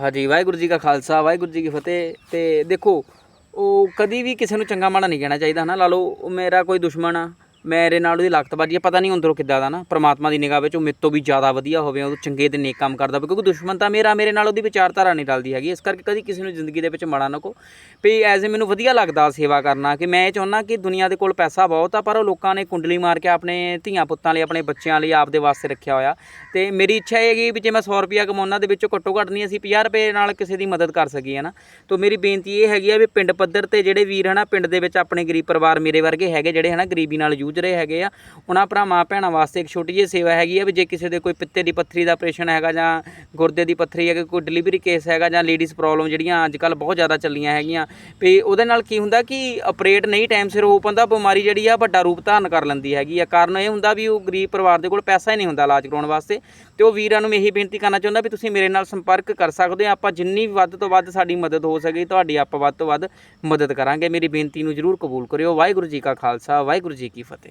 ਹਾਂਜੀ, ਵਾਹਿਗੁਰੂ ਜੀ ਕਾ ਖਾਲਸਾ, ਵਾਹਿਗੁਰੂ ਜੀ ਕੀ ਫਤਿਹ। ਤੇ ਦੇਖੋ, ਉਹ ਕਦੀ ਵੀ ਕਿਸੇ ਨੂੰ ਚੰਗਾ ਮਾੜਾ ਨਹੀਂ ਕਹਿਣਾ ਚਾਹੀਦਾ, ਹਨਾ? ਲਾ ਲਓ, ਉਹ ਮੇਰਾ ਕੋਈ ਦੁਸ਼ਮਣ ਆ। ਮੇਰੇ ਨਾਲ ਉਹਦੀ ਲਗਤਬਾਜੀ ਆ, ਪਤਾ ਨਹੀਂ ਅੰਦਰੋਂ ਕਿੱਦਾਂ ਦਾ ਨਾ, ਪ੍ਰਮਾਤਮਾ ਦੀ ਨਿਗਾਹ ਵਿੱਚ ਉਹ ਮੇਰੇ ਤੋਂ ਵੀ ਜ਼ਿਆਦਾ ਵਧੀਆ ਹੋਵੇ, ਉਹ ਚੰਗੇ ਤੇ ਨੇਕ ਕੰਮ ਕਰਦਾ ਹੋਵੇ, ਕਿਉਂਕਿ ਦੁਸ਼ਮਣ ਤਾਂ ਮੇਰਾ, ਮੇਰੇ ਨਾਲ ਉਹਦੀ ਵਿਚਾਰਧਾਰਾ ਨਹੀਂ ਰਲਦੀ ਹੈਗੀ, ਇਸ ਕਰਕੇ ਕਦੀ ਕਿਸੇ ਨੂੰ ਜ਼ਿੰਦਗੀ ਦੇ ਵਿੱਚ ਮਾੜਾ ਨਾ ਕੋ ਵੀ ਐਜ਼ ਏ ਮੈਨੂੰ ਵਧੀਆ ਲੱਗਦਾ ਸੇਵਾ ਕਰਨਾ, ਕਿ ਮੈਂ ਇਹ ਚਾਹੁੰਦਾ ਕਿ ਦੁਨੀਆ ਦੇ ਕੋਲ ਪੈਸਾ ਬਹੁਤ ਆ, ਪਰ ਉਹ ਲੋਕਾਂ ਨੇ ਕੁੰਡਲੀ ਮਾਰ ਕੇ ਆਪਣੇ ਧੀਆਂ ਪੁੱਤਾਂ ਲਈ, ਆਪਣੇ ਬੱਚਿਆਂ ਲਈ ਆਪਦੇ ਵਾਸਤੇ ਰੱਖਿਆ ਹੋਇਆ। ਤੇ ਮੇਰੀ ਇੱਛਾ ਇਹ ਹੈਗੀ ਵੀ ਜੇ ਮੈਂ 100 ਰੁਪਿਆ ਕਮਾਉਣਾ ਦੇ ਵਿੱਚੋਂ ਘੱਟੋ ਘੱਟ ਨਹੀਂ ਅਸੀਂ 50 ਰੁਪਏ ਨਾਲ ਕਿਸੇ ਦੀ ਮਦਦ ਕਰ ਸਕੀਏ ਨਾ ਤਾਂ ਮੇਰੀ ਬੇਨਤੀ ਇਹ ਹੈਗੀ ਆ ਵੀ ਪਿੰਡ ਪੱਧਰ ਤੇ ਜਿਹੜੇ ਵੀਰ, ਹਨਾ, ਪਿੰਡ ਦੇ ਵਿੱਚ ਆਪਣੇ ਗਰੀਬ ਪਰਿਵਾਰ ਮੇਰੇ ਵਰਗੇ ਹੈਗੇ, ਜਿਹੜੇ, ਹਨਾ, ਗਰੀਬੀ ਨਾਲ ਯੂਜ ਰਹੇ ਹੈਗੇ ਆ। ਉਹਨਾਂ ਭਰਾਵਾਂ, ਭੈਣਾਂ ਵਾਸਤੇ ਇੱਕ ਛੋਟੀ ਜਿਹੀ ਸੇਵਾ ਹੈਗੀ ਆ ਵੀ ਜੇ ਕਿਸੇ ਦੇ ਕੋਈ ਪਿੱਤੇ ਦੀ ਪੱਥਰੀ ਦਾ ਆਪਰੇਸ਼ਨ ਹੈਗਾ ਜਾਂ ਗੁਰਦੇ ਦੀ ਪੱਥਰੀ ਹੈਗਾ, ਕੋਈ ਡਿਲੀਵਰੀ ਕੇਸ ਹੈਗਾ ਜਾਂ ਲੇਡੀਜ਼ ਪ੍ਰੋਬਲਮ ਜਿਹੜੀਆਂ ਅੱਜ ਕੱਲ ਬਹੁਤ ਜ਼ਿਆਦਾ ਚੱਲੀਆਂ ਹੈਗੀਆਂ। ਵੀ ਉਹਦੇ ਨਾਲ ਕੀ ਹੁੰਦਾ ਕਿ ਆਪਰੇਟ ਨਹੀਂ ਟਾਈਮ ਸਿਰ ਹੋ ਪਾਉਂਦਾ, ਬਿਮਾਰੀ ਜਿਹੜੀ ਆ ਵੱਡਾ ਰੂਪ ਧਾਰਨ ਕਰ ਲੈਂਦੀ ਹੈਗੀ ਆ। ਕਾਰਨ ਇਹ ਹੁੰਦਾ ਵੀ ਉਹ ਗਰੀਬ ਪਰਿਵਾਰ ਦੇ ਕੋਲ ਪੈਸਾ ਹੀ ਨਹੀਂ ਹੁੰਦਾ ਇਲਾਜ ਕਰਾਉਣ ਵਾਸਤੇ। ਤੇ ਉਹ ਵੀਰਾਂ ਨੂੰ ਮੈਂ ਇਹੀ ਬੇਨਤੀ ਕਰਨਾ ਚਾਹੁੰਦਾ ਵੀ ਤੁਸੀਂ ਮੇਰੇ ਨਾਲ ਸੰਪਰਕ ਕਰ ਸਕਦੇ ਹੋ। ਆਪਾਂ ਜਿੰਨੀ ਵੀ ਵੱਧ ਤੋਂ ਵੱਧ ਸਾਡੀ ਮਦਦ ਹੋ ਸਕੇ, ਤੁਹਾਡੀ ਆਪਾਂ ਵੱਧ ਤੋਂ ਵੱਧ ਮਦਦ ਕਰਾਂਗੇ। ਮੇਰੀ ਬੇਨਤੀ ਨੂੰ ਜਰੂਰ ਕਬੂਲ ਕਰਿਓ। ਵਾਹਿਗੁਰੂ ਜੀ ਕਾ ਖਾਲਸਾ, ਵਾਹਿਗੁਰੂ ਜੀ ਕੀ ਫਤਿਹ।